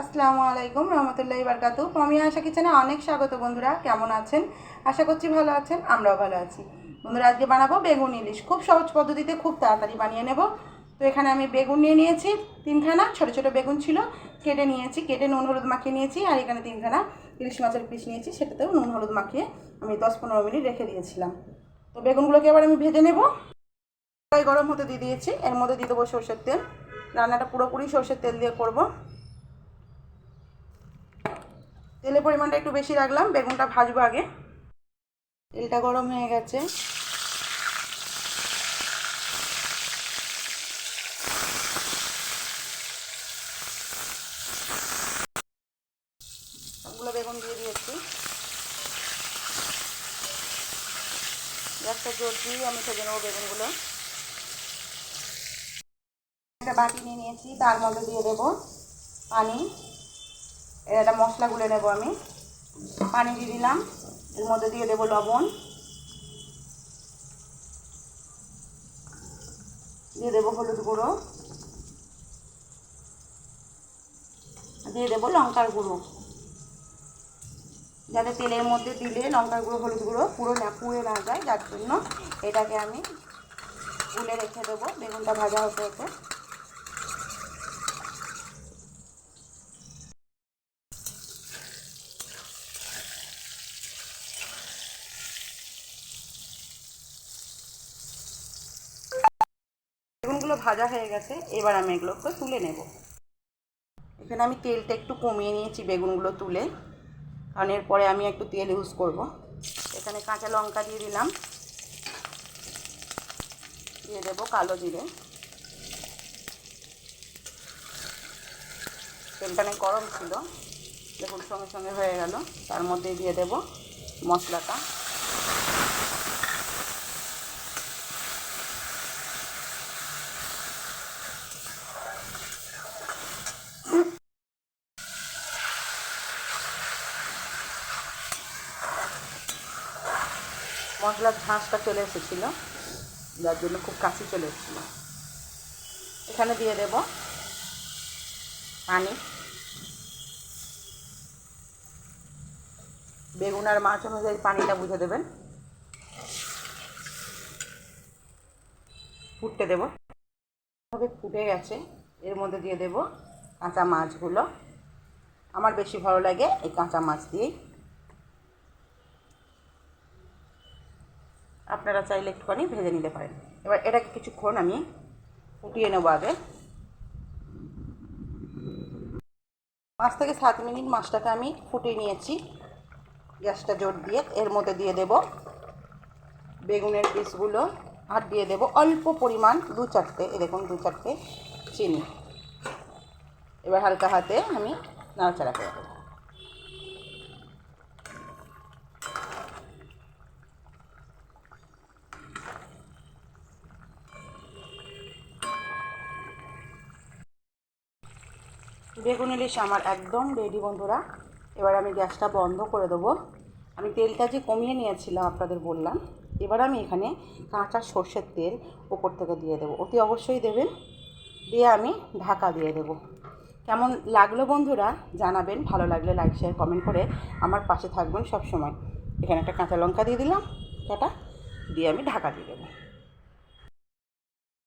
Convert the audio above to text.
আসসালামু আলাইকুম রহমতুল্লাহি বারকাতু। আমি আশা কিচেনে অনেক স্বাগত বন্ধুরা, কেমন আছেন? আশা করছি ভালো আছেন, আমরাও ভালো আছি। বন্ধুরা, আজকে বানাবো বেগুন ইলিশ। খুব সহজ পদ্ধতিতে খুব তাড়াতাড়ি বানিয়ে নেব। তো এখানে আমি বেগুন নিয়ে নিয়েছি, তিনখানা, ছোট ছোট বেগুন ছিল, কেটে নিয়েছি, কেটে নুন, হলুদ মাখিয়ে নিয়েছি, আর এখানে তিনখানা ইলিশ মাছের পিস নিয়েছি, সেটাতেও নুন, হলুদ মাখিয়ে আমি দশ পনেরো মিনিট রেখে দিয়েছিলাম। তো বেগুনগুলোকে এবার আমি ভেজে নেব। গরম হতে দিয়ে দিয়েছি, এর মধ্যে দিয়ে দেবো সর্ষের তেল। রান্নাটা পুরোপুরি সর্ষের তেল দিয়ে করব। তেলের পরিমাণটা একটু বেশি রাখলাম, বেগুনটা ভাজবো আগে। তেলটা গরম হয়ে গেছে। সবগুলো বেগুন দিয়ে দিয়েছি। একটা জোর দিয়ে আমি ভেজে নেব বেগুনগুলো। একটা বাটি নিয়ে নিয়েছি, তার মধ্যে দিয়ে দেবো পানি। একটা মশলা গুলে নেব আমি। পানি দিয়ে দিলাম। এর মধ্যে দিয়ে দেবো লবণ। দিয়ে দেবো হলুদ গুঁড়ো। দিয়ে দেবো লঙ্কার গুঁড়ো। যাতে তেলের মধ্যে দিলে লঙ্কার গুঁড়ো, হলুদ গুঁড়ো পুরো না, পুড়ে না যায়। যার জন্য এটাকে আমি গুলে রেখে দেবো। বেগুনটা ভাজা হতে হতে বেগুনগুলো ভাজা হয়ে গেছে, এবার আমি এগুলোকে তুলে নেব। এখানে আমি তেলটা একটু কমিয়ে নিয়েছি বেগুনগুলো তুলে, কারণ এরপরে আমি একটু তেল ইউজ করব। এখানে কাঁচা লঙ্কা দিয়ে দিলাম। দিয়ে দেবো কালো জিরে। তেলটা অনেক গরম ছিল দেখুন সঙ্গে সঙ্গে হয়ে গেল। তার মধ্যে দিয়ে দেব মশলাটা। মশলার ঝাঁসটা চলে এসেছিল। যার জন্য খুব কাশি চলে এসেছিল। এখানে দিয়ে দেব পানি। বেগুন আর মাছ অনুযায়ী পানিটা বুঝে দেবেন। ফুটতে দেব। ভাবে ফুটে গেছে। এর মধ্যে দিয়ে দেব কাঁচা মাছগুলো। আমার বেশি ভালো লাগে এই কাঁচা মাছ দিয়েই। আপনারা চাইলে একটুখানি ভেজে নিতে পারেন। এবার এটাকে কিছুক্ষণ আমি ফুটিয়ে নেব আগে। পাঁচ থেকে সাত মিনিট মাছটাকে আমি ফুটিয়ে নিয়েছি। গ্যাসটা জোর দিয়ে এর মধ্যে দিয়ে দেব বেগুনের পিসগুলো আর দিয়ে দেব অল্প পরিমাণ দু চারটে এ দেখুন দু চারটে চিনি। এবার হালকা হাতে আমি নাড়াচাড়া করে দেবো বেগুন ইলিশ আমার একদম রেডি বন্ধুরা। এবার আমি গ্যাসটা বন্ধ করে দেবো। আমি তেলটা যে কমিয়ে নিয়েছিলাম আপনাদের বললাম, এবার আমি এখানে কাঁচা সর্ষের তেল ওপর থেকে দিয়ে দেবো। অতি অবশ্যই দেবেন, দিয়ে আমি ঢাকা দিয়ে দেবো। কেমন লাগল বন্ধুরা জানাবেন, ভালো লাগলে লাইক শেয়ার কমেন্ট করে আমার পাশে থাকবেন সব সময় এখানে একটা কাঁচা লঙ্কা দিয়ে দিলাম, কাটা দিয়ে আমি ঢাকা দিয়ে দেবো।